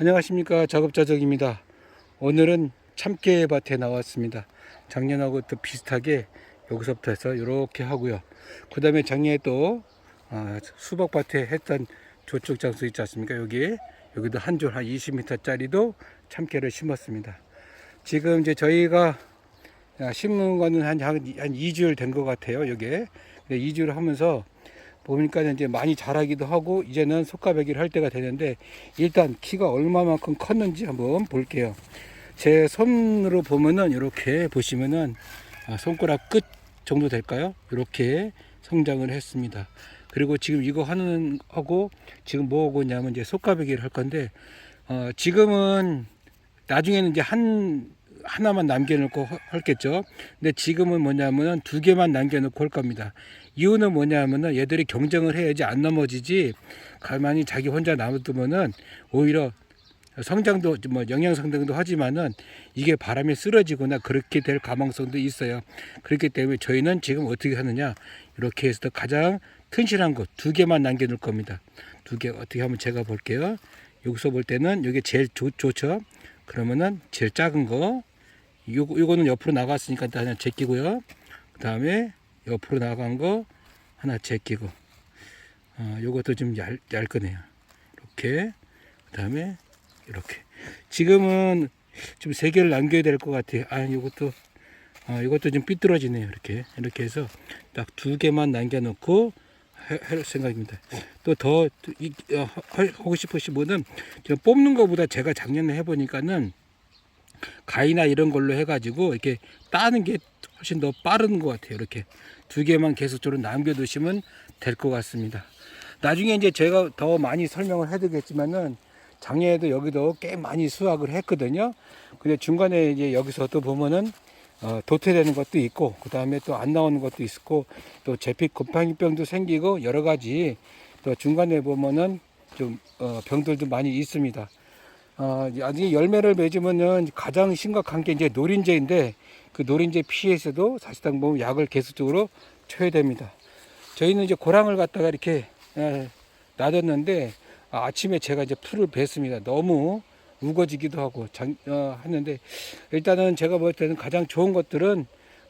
안녕하십니까 작업자적입니다. 오늘은 참깨 밭에 나왔습니다. 작년하고 또 비슷하게 여기서부터 해서 이렇게 하고요. 그 다음에 작년에 또 아, 수박 밭에 했던 저쪽 장소 있지 않습니까? 여기 여기도 한 줄 한 20m 짜리도 참깨를 심었습니다. 지금 이제 저희가 아, 심은 거는 한, 한, 한 2주일 된 것 같아요. 여기에. 근데 2주를 하면서 보니까 이제 많이 자라기도 하고 이제는 속가배기를 할 때가 되는데 일단 키가 얼마만큼 컸는지 한번 볼게요. 제 손으로 보면은 이렇게 보시면은 아, 손가락 끝 정도 될까요? 이렇게 성장을 했습니다. 그리고 지금 이거 하는 하고 지금 뭐 하고 있냐면 이제 속가배기를 할 건데 어, 지금은 나중에는 이제 한 하나만 남겨놓고 하- 할겠죠. 근데 지금은 뭐냐면은 두 개만 남겨놓고 할 겁니다. 이유는 뭐냐면은 얘들이 경쟁을 해야지 안 넘어지지 가만히 자기 혼자 놔두면은 오히려 성장도 뭐 영양 성장도 하지만은 이게 바람에 쓰러지거나 그렇게 될 가망성도 있어요. 그렇기 때문에 저희는 지금 어떻게 하느냐 이렇게 해서 가장 튼실한 것 두 개만 남겨놓을 겁니다. 두 개 어떻게 하면 제가 볼게요. 여기서 볼 때는 이게 제일 좋, 좋죠. 그러면은 제일 작은 거 요거 요거는 옆으로 나갔으니까 하나 제끼고요. 그 다음에 옆으로 나간 거 하나 제끼고 어, 요것도 좀 얇, 얇거네요. 이렇게 그 다음에 이렇게 지금은 좀 세 개를 남겨야 될 것 같아요. 아 이것도 아 이것도 좀 삐뚤어지네요. 이렇게 이렇게 해서 딱 두 개만 남겨 놓고 해- 할 생각입니다. 또더 어, 하고 싶으신 분은 저 뽑는 것보다 제가 작년에 해보니까는 가위나 이런 걸로 해가지고 이렇게 따는 게 훨씬 더 빠른 것 같아요. 이렇게 두 개만 계속적으로 남겨두시면 될 것 같습니다. 나중에 이제 제가 더 많이 설명을 해드리겠지만은 작년에도 여기도 꽤 많이 수확을 했거든요. 근데 중간에 이제 여기서 또 보면은 어, 도태되는 것도 있고 그 다음에 또 안 나오는 것도 있고 또 제피 곰팡이병도 생기고 여러 가지 또 중간에 보면은 좀 어, 병들도 많이 있습니다. 어, 나중에 열매를 맺으면은 가장 심각한 게 이제 노린재인데 그 노린재 피해서도 사실상 보면 약을 계속적으로 쳐야 됩니다. 저희는 이제 고랑을 갖다가 이렇게 에, 놔뒀는데 아, 아침에 제가 이제 풀을 뱄습니다. 너무 우거지기도 하고 장, 어, 했는데 일단은 제가 볼 때는 가장 좋은 것들은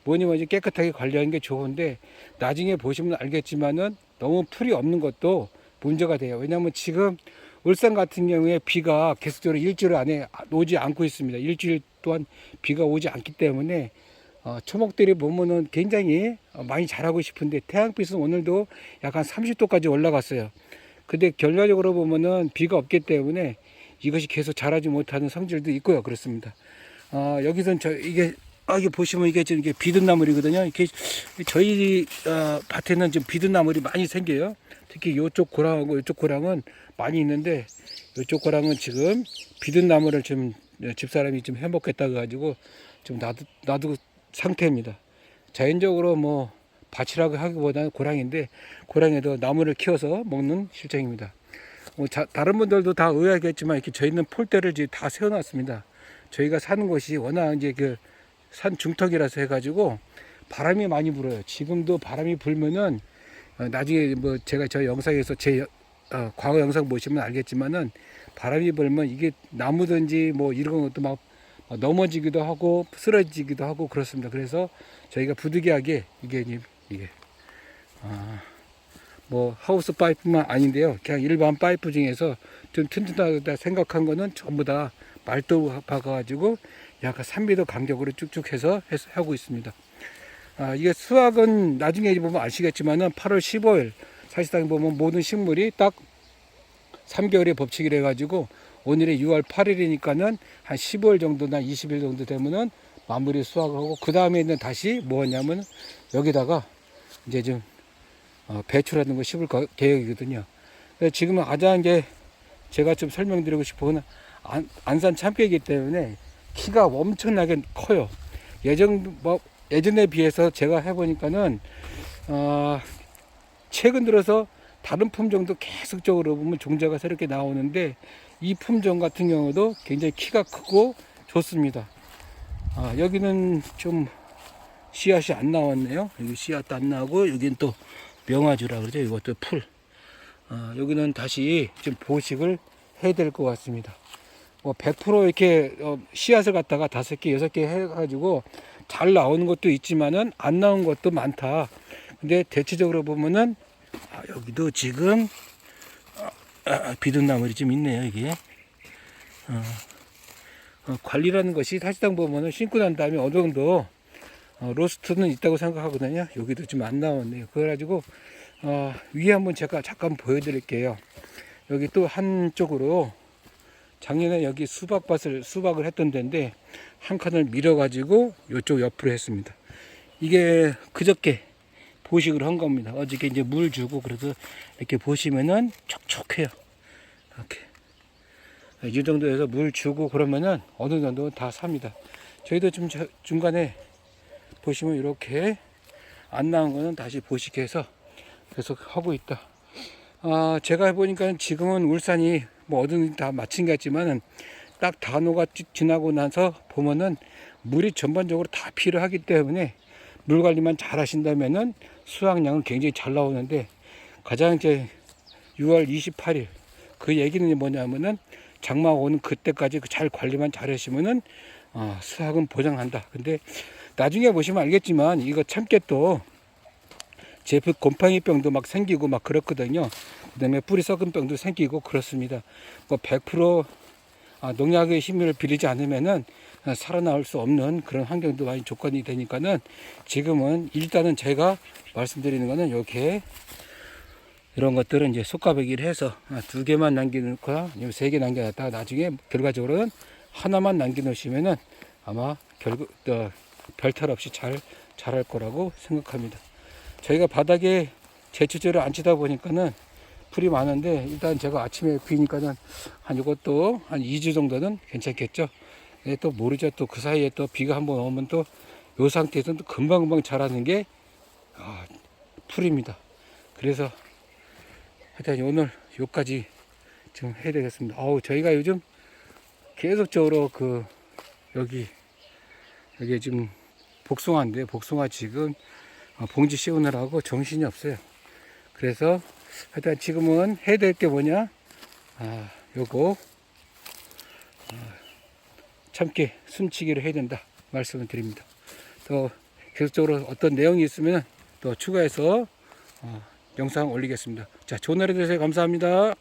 뭐니 뭐니 깨끗하게 관리하는 게 좋은데 나중에 보시면 알겠지만은 너무 풀이 없는 것도 문제가 돼요. 왜냐하면 지금 울산 같은 경우에 비가 계속적으로 일주일 안에 오지 않고 있습니다. 일주일 동안 비가 오지 않기 때문에 어, 초목들이 보면은 굉장히 어, 많이 자라고 싶은데 태양빛은 오늘도 약간 30도까지 올라갔어요. 근데 결과적으로 보면은 비가 없기 때문에 이것이 계속 자라지 못하는 성질도 있고요. 그렇습니다. 어, 여기선 저 이게 아, 이게 보시면 이게 지금 이게 비든나물이거든요. 이게 저희 어, 밭에는 지금 비든나물이 많이 생겨요. 특히 이쪽 고랑하고 이쪽 고랑은 많이 있는데 이쪽 고랑은 지금 비든나물을 지금 집사람이 좀 해먹겠다 가지고 좀 놔두, 놔두고 상태입니다. 자연적으로 뭐 밭이라고 하기보다는 고랑인데 고랑에도 나무를 키워서 먹는 실정입니다. 뭐 자, 다른 분들도 다 의아하겠지만 이렇게 저희는 폴대를 이제 다 세워놨습니다. 저희가 사는 곳이 워낙 이제 그 산 중턱이라서 해가지고 바람이 많이 불어요. 지금도 바람이 불면은 어, 나중에 뭐 제가 저 영상에서 제 여- 어, 과거 영상 보시면 알겠지만은 바람이 불면 이게 나무든지 뭐 이런 것도 막 넘어지기도 하고 쓰러지기도 하고 그렇습니다. 그래서 저희가 부득이하게 이게 이게 아, 뭐 하우스 파이프만 아닌데요. 그냥 일반 파이프 중에서 좀 튼튼하다 생각한 거는 전부 다 말도 박아가지고 약간 3m 간격으로 쭉쭉 해서 하고 있습니다. 아, 이게 수확은 나중에 보면 아시겠지만은 8월 15일 사실상 보면 모든 식물이 딱 3개월의 법칙이라 해가지고 오늘이 6월 8일이니까는 한 15일 정도나 20일 정도 되면은 마무리 수확을 하고 그 다음에는 다시 뭐냐면 여기다가 이제 좀 어, 배추라는 거 심을 거- 계획이거든요. 지금은 가장 이제 제가 좀 설명드리고 싶은 안, 안산 참깨이기 때문에 키가 엄청나게 커요. 예전 뭐 예전에 비해서 제가 해보니까는 어, 최근 들어서 다른 품종도 계속적으로 보면 종자가 새롭게 나오는데 이 품종 같은 경우도 굉장히 키가 크고 좋습니다. 아, 여기는 좀 씨앗이 안 나왔네요. 여기 씨앗도 안 나오고 여기는 또 명아주라 그러죠. 이것도 풀. 아, 여기는 다시 좀 보식을 해야 될 것 같습니다. 뭐100% 이렇게 어, 씨앗을 갖다가 다섯 개 여섯 개 해가지고 잘 나오는 것도 있지만은 안 나온 것도 많다. 근데 대체적으로 보면은 아, 여기도 지금 아, 아, 비둔나물이 좀 있네요 이게. 어, 어, 관리라는 것이 사실상 보면은 신고 난 다음에 어느 정도 어, 로스트는 있다고 생각하거든요. 여기도 좀 안 나왔네요. 그래가지고 어, 위에 한번 제가 잠깐 보여드릴게요. 여기 또 한쪽으로 작년에 여기 수박밭을 수박을 했던 데인데 한 칸을 밀어 가지고 이쪽 옆으로 했습니다. 이게 그저께 보식을 한 겁니다. 어저께 이제 물 주고 그래서 이렇게 보시면은 촉촉해요. 이렇게 이 정도에서 물 주고 그러면은 어느 정도 다 삽니다. 저희도 좀 저- 중간에 보시면 이렇게 안 나온 거는 다시 보식해서 계속 하고 있다. 아, 제가 해보니까 지금은 울산이 뭐 어딘지 다 같지만은 딱 단오가 지- 지나고 나서 보면은 물이 전반적으로 다 필요하기 때문에 물 관리만 잘 하신다면은 수확량은 굉장히 잘 나오는데 가장 이제 6월 28일 그 얘기는 뭐냐면은 장마 오는 그때까지 그잘 관리만 잘 하시면은 어, 수확은 보장한다. 근데 나중에 보시면 알겠지만 이거 참깨 또 제프 곰팡이 병도 막 생기고 막 그렇거든요. 그 다음에 뿌리 썩은 병도 생기고 그렇습니다. 뭐 100% 아, 농약의 힘을 빌리지 않으면은 아, 살아나올 수 없는 그런 환경도 많이 조건이 되니까는 지금은 일단은 제가 말씀드리는 거는 이렇게 이런 것들은 이제 속가배기를 해서 아, 두 개만 남겨놓거나 세 개 남겨놨다가 나중에 결과적으로는 하나만 남겨놓으시면은 아마 결국 어, 별탈 없이 잘 자랄 거라고 생각합니다. 저희가 바닥에 제초제를 안 치다 보니까는 풀이 많은데 일단 제가 아침에 비니까는 한 이것도 한 2주 정도는 괜찮겠죠. 예, 또 모르죠. 또 그 사이에 또 비가 한번 오면 또 요 상태에서는 또 금방금방 자라는 게 아, 풀입니다. 그래서 하여튼 오늘 요까지 지금 해야 되겠습니다. 어우, 저희가 요즘 계속적으로 그 여기 여기 지금 복숭아인데 복숭아 지금 어, 봉지 씌우느라고 정신이 없어요. 그래서 하여튼 지금은 해야 될 게 뭐냐? 아, 요거 아, 참깨 숨치기를 해야 된다 말씀을 드립니다. 또 계속적으로 어떤 내용이 있으면 또 추가해서 어, 영상 올리겠습니다. 자, 좋은 하루 되세요. 감사합니다.